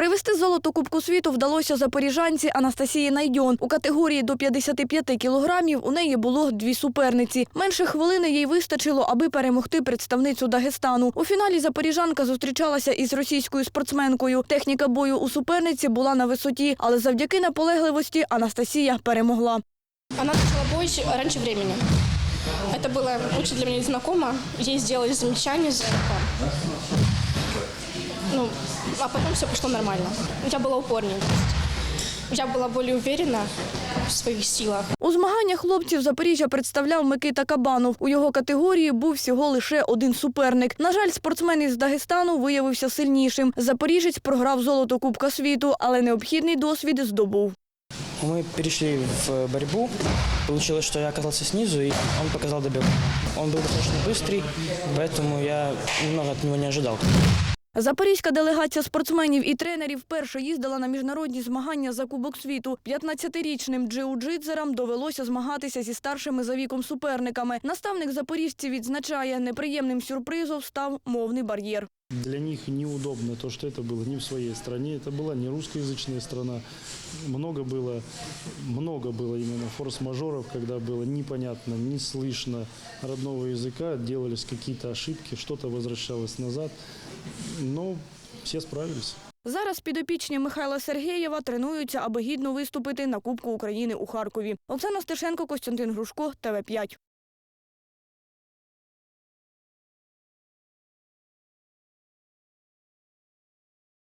Привезти золото Кубку світу вдалося запоріжанці Анастасії Найдьон. У категорії до 55 кілограмів у неї було дві суперниці. Менше хвилини їй вистачило, аби перемогти представницю Дагестану. У фіналі запоріжанка зустрічалася із російською спортсменкою. Техніка бою у суперниці була на висоті, але завдяки наполегливості Анастасія перемогла. Она начала бой раньше времени. Это было очень для меня незнакомо. Ей сделали замечание за это. Ну, а потом все пошло нормально. Я была упорнее. то есть Я была более уверена в своих силах. У змаганнях хлопців Запоріжжя представляв Микита Кабанов. У його категорії був всього лише один суперник. На жаль, спортсмен із Дагестану виявився сильнішим. Запоріжець програв золото Кубка світу, але необхідний досвід здобув. Мы перешли в борьбу. Получилось, что я оказался снизу, и он показал добег. Он был достаточно быстрый, поэтому я немного от него не ожидал. Запорізька делегація спортсменів і тренерів вперше їздила на міжнародні змагання за Кубок світу. 15-річним джиу-джитсерам довелося змагатися зі старшими за віком суперниками. Наставник запоріжців відзначає, неприємним сюрпризом став мовний бар'єр. Для них неудобно то, что это было не в своей стране, это была не русскоязычная страна. Много было, много было именно форс-мажоров, когда было непонятно, не слышно родного языка, делались какие-то ошибки, что-то возвращалось назад, но все справились. Зараз підопічні Михайла Сергеєва тренуються, аби гідно виступити на Кубку України у Харкові. Оксана Стешенко, Костянтин Грушко, ТВ 5